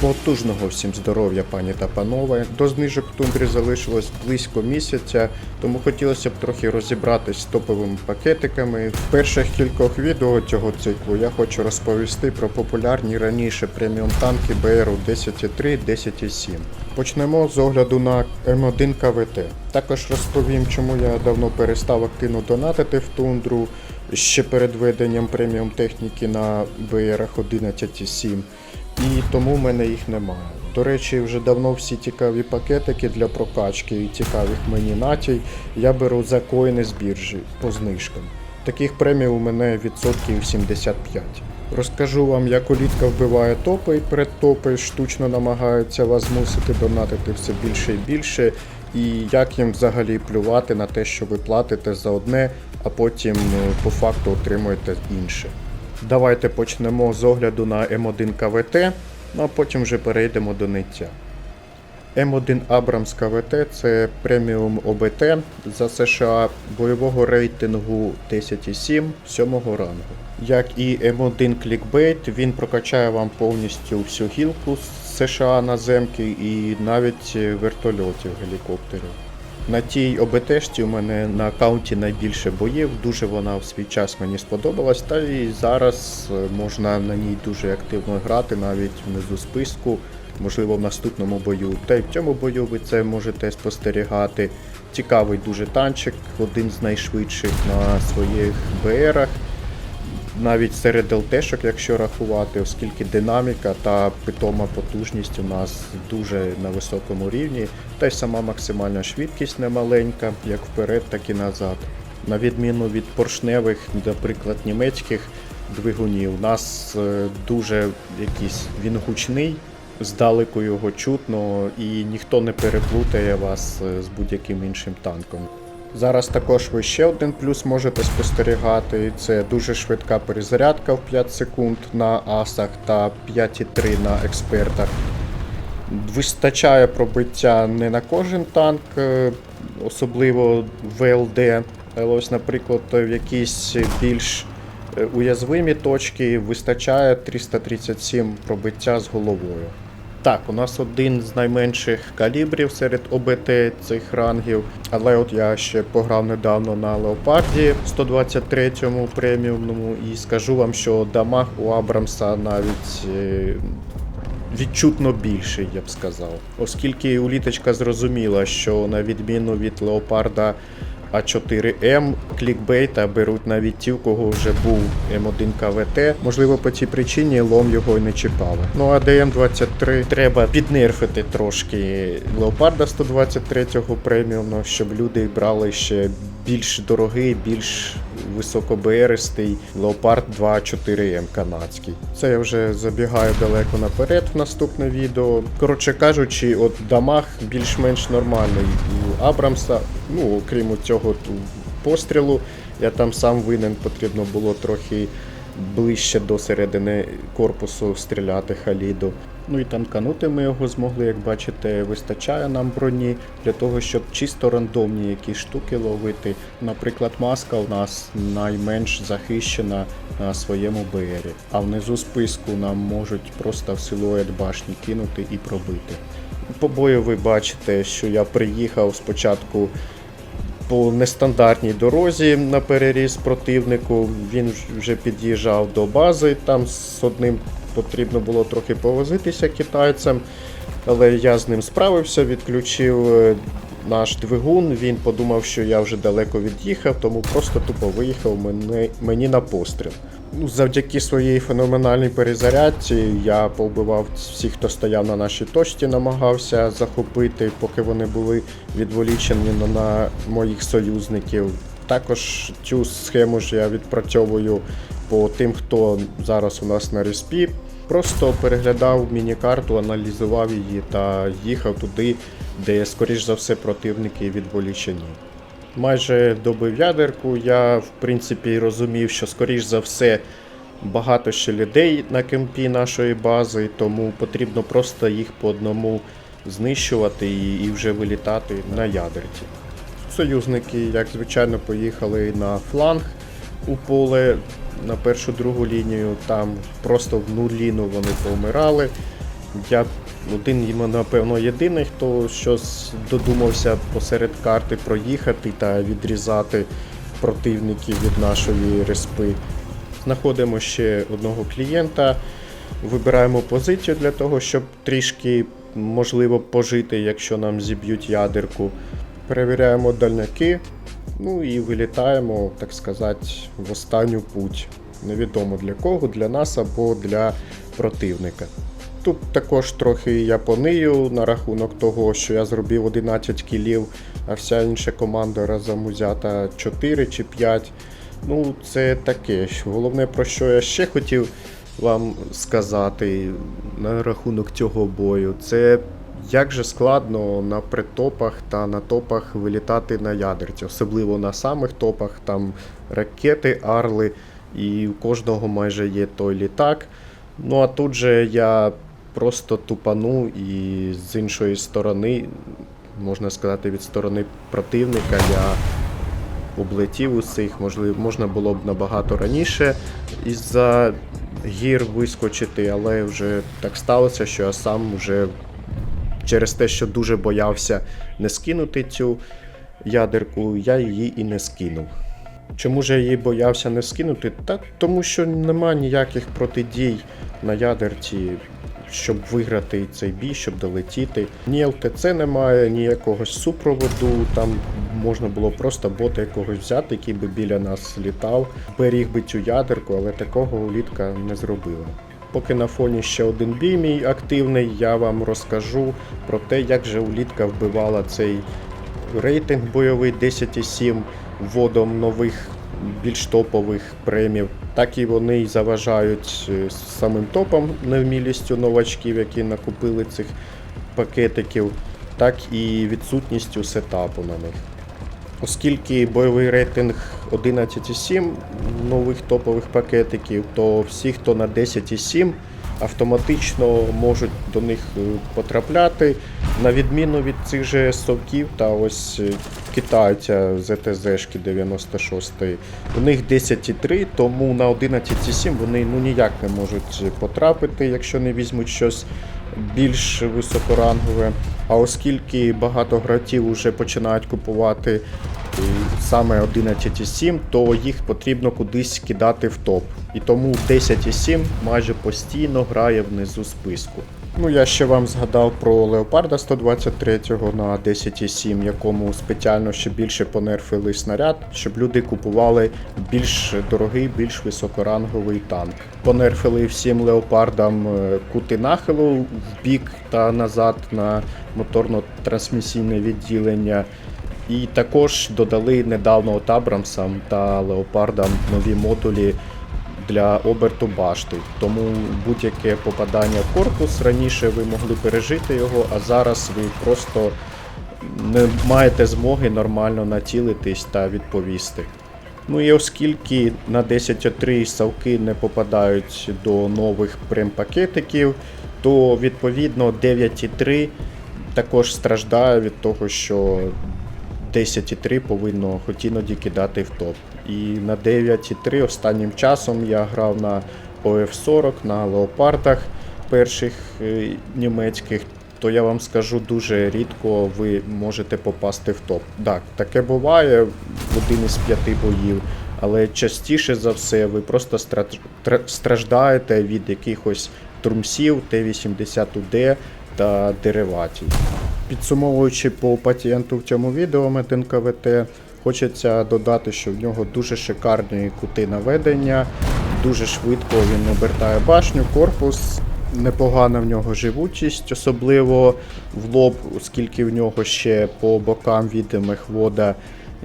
Потужного всім здоров'я, пані та панове. До знижок в тундрі залишилось близько місяця, тому хотілося б трохи розібратись з топовими пакетиками. В перших кількох відео цього циклу я хочу розповісти про популярні раніше преміум танки БРУ 10.3, 10.7. Почнемо з огляду на М1 КВТ. Також розповім, чому я давно перестав активно донатити в тундру ще перед введенням преміум техніки на БРах 11.7 і тому в мене їх немає. До речі, вже давно всі цікаві пакетики для прокачки і цікавих мені натій я беру за коїни з біржі по знижкам. Таких премій у мене відсотків 75. Розкажу вам, як улітка вбиває топи і предтопи, штучно намагаються вас змусити донатити все більше і більше, і як їм взагалі плювати на те, що ви платите за одне, а потім е, по факту отримуєте інше. Давайте почнемо з огляду на М1 КВТ, ну а потім вже перейдемо до ниття. М1 Абрамс КВТ це преміум ОБТ за США бойового рейтингу 10,7 7 рангу. Як і М1 Clickbait, він прокачає вам повністю всю гілку з США наземки і навіть вертольотів гелікоптерів. На тій ОБТшці у мене на аккаунті найбільше боїв, дуже вона в свій час мені сподобалась, та і зараз е, можна на ній дуже активно грати, навіть внизу списку, можливо в наступному бою. Та й в цьому бою ви це можете спостерігати. Цікавий дуже танчик, один з найшвидших на своїх БРах. Навіть серед ЛТшок, якщо рахувати, оскільки динаміка та питома потужність у нас дуже на високому рівні, та й сама максимальна швидкість немаленька, як вперед, так і назад. На відміну від поршневих, наприклад, німецьких двигунів, у нас е, дуже якийсь він гучний, здалеку його чутно, і ніхто не переплутає вас е, з будь-яким іншим танком. Зараз також ви ще один плюс можете спостерігати. Це дуже швидка перезарядка в 5 секунд на асах та 5,3 на експертах. Вистачає пробиття не на кожен танк, е, особливо ВЛД. Але ось, наприклад, в якісь більш е, уязвимі точки вистачає 337 пробиття з головою. Так, у нас один з найменших калібрів серед ОБТ цих рангів. Але от я ще пограв недавно на Леопарді 123-му преміумному і скажу вам, що дамаг у Абрамса навіть е, відчутно більший, я б сказав. Оскільки уліточка зрозуміла, що на відміну від Леопарда А4М клікбейта беруть навіть ті, у кого вже був М1 КВТ. Можливо, по цій причині лом його і не чіпали. Ну а ДМ23 треба піднерфити трошки Леопарда 123-го преміумно, щоб люди брали ще більш дорогий, більш високоберистий Leopard 2.4M канадський. Це я вже забігаю далеко наперед в наступне відео. Коротше кажучи, от дамаг більш-менш нормальний у Абрамса, ну окрім цього пострілу, я там сам винен, потрібно було трохи ближче до середини корпусу стріляти Халіду. Ну і танканути ми його змогли, як бачите, вистачає нам броні для того, щоб чисто рандомні якісь штуки ловити. Наприклад, маска у нас найменш захищена на своєму БРі, а внизу списку нам можуть просто в силует башні кинути і пробити. По бою ви бачите, що я приїхав спочатку по нестандартній дорозі на переріз противнику. Він вже під'їжджав до бази, там з одним потрібно було трохи повозитися китайцем, але я з ним справився, відключив е, наш двигун. Він подумав, що я вже далеко від'їхав, тому просто тупо виїхав мене, мені на постріл. Ну, завдяки своїй феноменальній перезарядці я повбивав всіх, хто стояв на нашій точці, намагався захопити, поки вони були відволічені на моїх союзників. Також цю схему ж я відпрацьовую по тим, хто зараз у нас на респі. Просто переглядав міні-карту, аналізував її та їхав туди, де, скоріш за все, противники відволічені. Майже добив ядерку, я в принципі розумів, що скоріш за все багато ще людей на кемпі нашої бази, тому потрібно просто їх по одному знищувати і, вже вилітати на ядерці. Союзники, як звичайно, поїхали на фланг у поле на першу другу лінію. Там просто в нуліну вони повмирали. Я один, напевно, єдиний, хто щось додумався посеред карти проїхати та відрізати противників від нашої респи. Знаходимо ще одного клієнта, вибираємо позицію для того, щоб трішки можливо пожити, якщо нам зіб'ють ядерку. Перевіряємо дальняки, ну і вилітаємо, так сказати, в останню путь. Невідомо для кого, для нас або для противника. Тут також трохи я понию на рахунок того, що я зробив 11 кілів, а вся інша команда разом узята 4 чи 5. Ну, це таке. Головне, про що я ще хотів вам сказати на рахунок цього бою, це як же складно на притопах та на топах вилітати на ядерці, особливо на самих топах, там ракети, арли, і у кожного майже є той літак. Ну а тут же я просто тупану і з іншої сторони, можна сказати, від сторони противника я облетів усіх, можливо, можна було б набагато раніше із-за гір вискочити, але вже так сталося, що я сам вже через те, що дуже боявся не скинути цю ядерку, я її і не скинув. Чому ж я її боявся не скинути? Та тому що нема ніяких протидій на ядерці, щоб виграти цей бій, щоб долетіти. Ні ЛТЦ немає, ні якогось супроводу. Там можна було просто бота якогось взяти, який би біля нас літав, беріг би цю ядерку, але такого улітка не зробила. Поки на фоні ще один бій мій активний, я вам розкажу про те, як же улітка вбивала цей рейтинг бойовий 10,7 вводом нових більш топових премів, так і вони заважають е, самим топам невмілістю новачків, які накупили цих пакетиків, так і відсутністю сетапу на них. Оскільки бойовий рейтинг 11,7 нових топових пакетиків, то всі, хто на 10,7, автоматично можуть до них е, потрапляти, на відміну від цих же совків та ось е, китайця ЗТЗшки 96 У них 10,3, тому на 11,7 вони ну ніяк не можуть потрапити, якщо не візьмуть щось більш високорангове. А оскільки багато гравців вже починають купувати е, саме 11,7, то їх потрібно кудись кидати в топ. І тому 10,7 майже постійно грає внизу списку. Ну, я ще вам згадав про Леопарда 123 на 10,7, якому спеціально ще більше понерфили снаряд, щоб люди купували більш дорогий, більш високоранговий танк. Понерфили всім леопардам е, кути нахилу в бік та назад на моторно-трансмісійне відділення. І також додали недавно от Абрамсам та Леопардам нові модулі для оберту башти. Тому будь-яке попадання в корпус раніше ви могли пережити його, а зараз ви просто не маєте змоги нормально націлитись та відповісти. Ну і оскільки на 10.3 савки не попадають до нових прем-пакетиків, то відповідно 9.3 також страждає від того, що 10,3 повинно хоч іноді кидати в топ. І на 9,3 останнім часом я грав на ОФ-40, на леопардах перших е, німецьких, то я вам скажу, дуже рідко ви можете попасти в топ. Так, таке буває в один із п'яти боїв, але частіше за все ви просто страждаєте від якихось трумсів Т-80УД та дериватів. Підсумовуючи по пацієнту в цьому відео Метин КВТ, хочеться додати, що в нього дуже шикарні кути наведення, дуже швидко він обертає башню, корпус, непогана в нього живучість, особливо в лоб, оскільки в нього ще по бокам відомих вода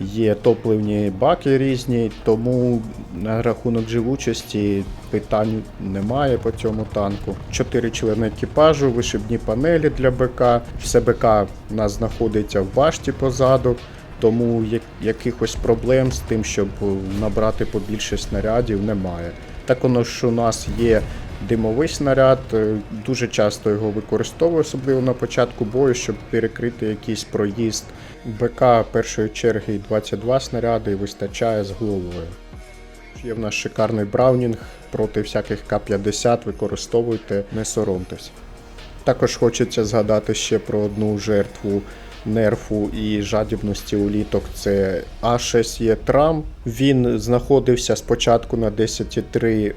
є топливні баки різні, тому на рахунок живучості питань немає по цьому танку. Чотири члени екіпажу, вишибні панелі для БК. Все БК у нас знаходиться в башті позаду. Тому якихось проблем з тим, щоб набрати побільше снарядів, немає. Також у нас є димовий снаряд, е, дуже часто його використовую, особливо на початку бою, щоб перекрити якийсь проїзд. БК першої черги 22 снаряди вистачає з головою. Є в нас шикарний браунінг проти всяких К-50, використовуйте, не соромтесь. Також хочеться згадати ще про одну жертву нерфу і жадібності уліток. Це А6Е Трам. Він знаходився спочатку на 10.3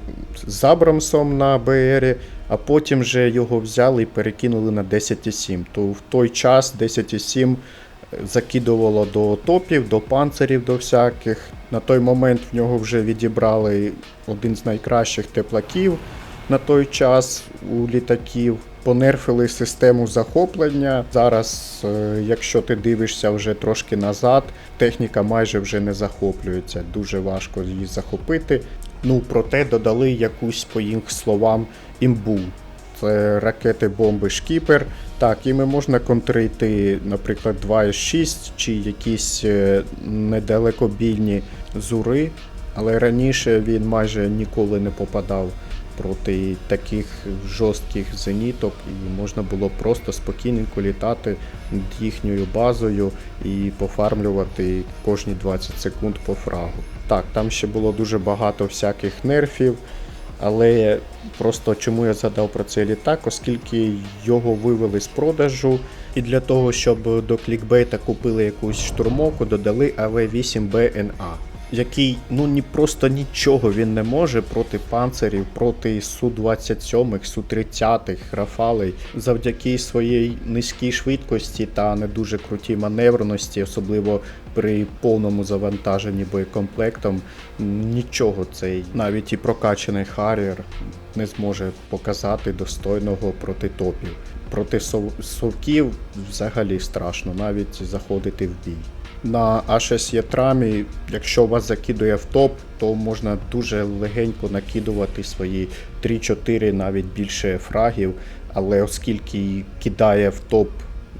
з Абрамсом на БРі, а потім вже його взяли і перекинули на 10.7. То в той час 10.7 закидувало до топів, до панцирів, до всяких. На той момент в нього вже відібрали один з найкращих теплаків на той час у літаків. Понерфили систему захоплення. Зараз, е, якщо ти дивишся вже трошки назад, техніка майже вже не захоплюється. Дуже важко її захопити. Ну, проте додали якусь, по їх словам, імбу. Це ракети бомби Шкіпер. Так, іми можна контрити, наприклад, 2С6 чи якісь е, недалекобійні зури, але раніше він майже ніколи не попадав проти таких жорстких зеніток, і можна було просто спокійненько літати над їхньою базою і пофармлювати кожні 20 секунд по фрагу. Так, там ще було дуже багато всяких нерфів. Але просто чому я згадав про цей літак, оскільки його вивели з продажу, і для того, щоб до клікбейта купили якусь штурмовку, додали АВ-8БНА, який ну ні просто нічого він не може проти панцирів, проти Су-27, Су-30, Рафалей, завдяки своїй низькій швидкості та не дуже крутій маневреності, особливо при повному завантаженні боєкомплектом, нічого цей навіть і прокачаний Харrier не зможе показати достойного проти топів. Проти сов- совків взагалі страшно навіть заходити в бій. На А6 трамі, якщо вас закидує в топ, то можна дуже легенько накидувати свої 3-4, навіть більше фрагів. Але оскільки кидає в топ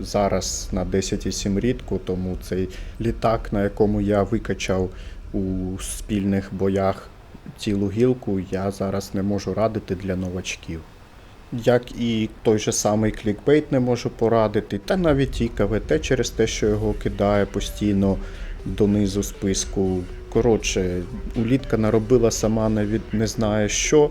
зараз на 10,7 рідко, тому цей літак, на якому я викачав у спільних боях цілу гілку, я зараз не можу радити для новачків. Як і той же самий клікбейт не можу порадити, та навіть і КВТ через те, що його кидає постійно донизу списку. Коротше, улітка наробила сама навіть не знає що,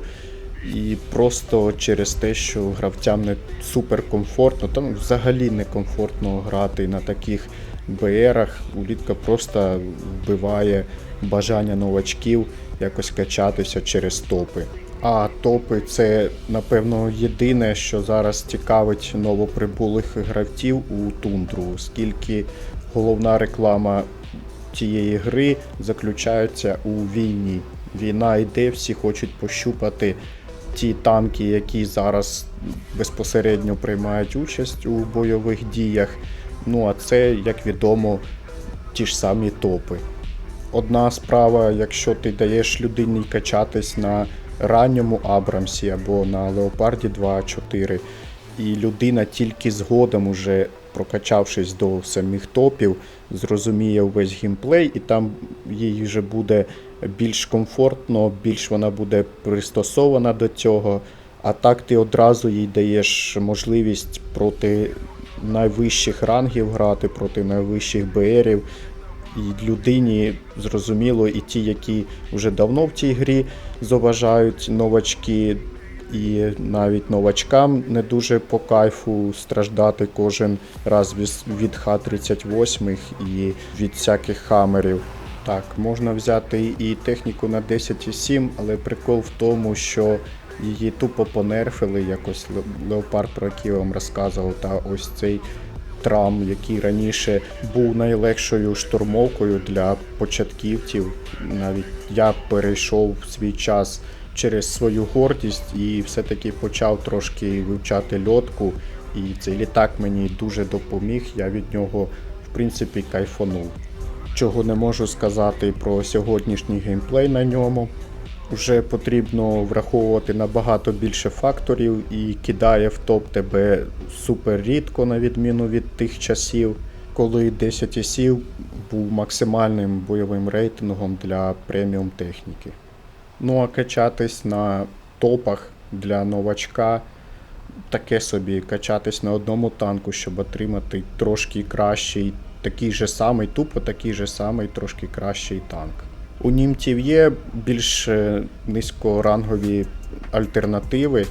і просто через те, що гравцям не супер комфортно, там взагалі не комфортно грати на таких БРах. Улітка просто вбиває бажання новачків якось качатися через топи. А топи це, напевно, єдине, що зараз цікавить новоприбулих гравців у тундру, оскільки головна реклама цієї гри заключається у війні. Війна йде, всі хочуть пощупати ті танки, які зараз безпосередньо приймають участь у бойових діях. Ну а це, як відомо, ті ж самі топи. Одна справа, якщо ти даєш людині качатись на ранньому Абрамсі або на Леопарді 2.4, і людина тільки згодом, уже прокачавшись до самих топів, зрозуміє увесь геймплей, і там їй вже буде більш комфортно, більш вона буде пристосована до цього. А так ти одразу їй даєш можливість проти найвищих рангів грати, проти найвищих БРів. І людині зрозуміло, і ті, які вже давно в цій грі заважають новачки, і навіть новачкам не дуже по кайфу страждати кожен раз від- від Х-38 і від всяких хамерів. Так, можна взяти і техніку на 10,7, але прикол в тому, що її тупо понерфили, якось Ле- Леопард, про який я вам розказував, та ось цей трам, який раніше був найлегшою штурмовкою для початківців. Навіть я перейшов свій час через свою гордість і все-таки почав трошки вивчати льотку. І цей літак мені дуже допоміг. Я від нього, в принципі, кайфанув. Чого не можу сказати про сьогоднішній геймплей на ньому. Вже потрібно враховувати набагато більше факторів і кидає в топ тебе супер рідко, на відміну від тих часів, коли 10 сів був максимальним бойовим рейтингом для преміум техніки. Ну а качатись на топах для новачка таке собі качатись на одному танку, щоб отримати трошки кращий, такий же самий, тупо такий же самий, трошки кращий танк. У німців є більш е, низькорангові альтернативи.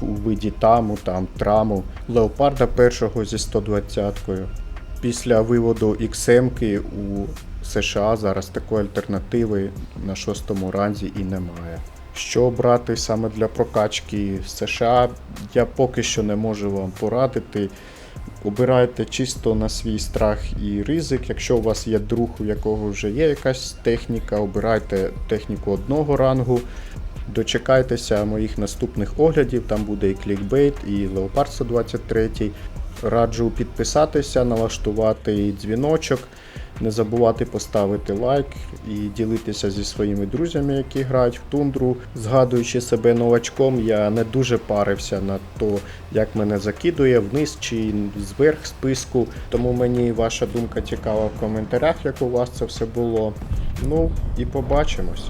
у виді таму, там траму, леопарда першого зі 120-кою. Після виводу XM у США зараз такої альтернативи на шостому ранзі і немає. Що обрати саме для прокачки США, я поки що не можу вам порадити. Обирайте чисто на свій страх і ризик. Якщо у вас є друг, у якого вже є якась техніка, обирайте техніку одного рангу. Дочекайтеся моїх наступних оглядів, там буде і клікбейт, і Леопард 123. Раджу підписатися, налаштувати дзвіночок, не забувати поставити лайк і ділитися зі своїми друзями, які грають в тундру. Згадуючи себе новачком, я не дуже парився на то, як мене закидує вниз чи зверх списку. Тому мені ваша думка цікава в коментарях, як у вас це все було. Ну і побачимось.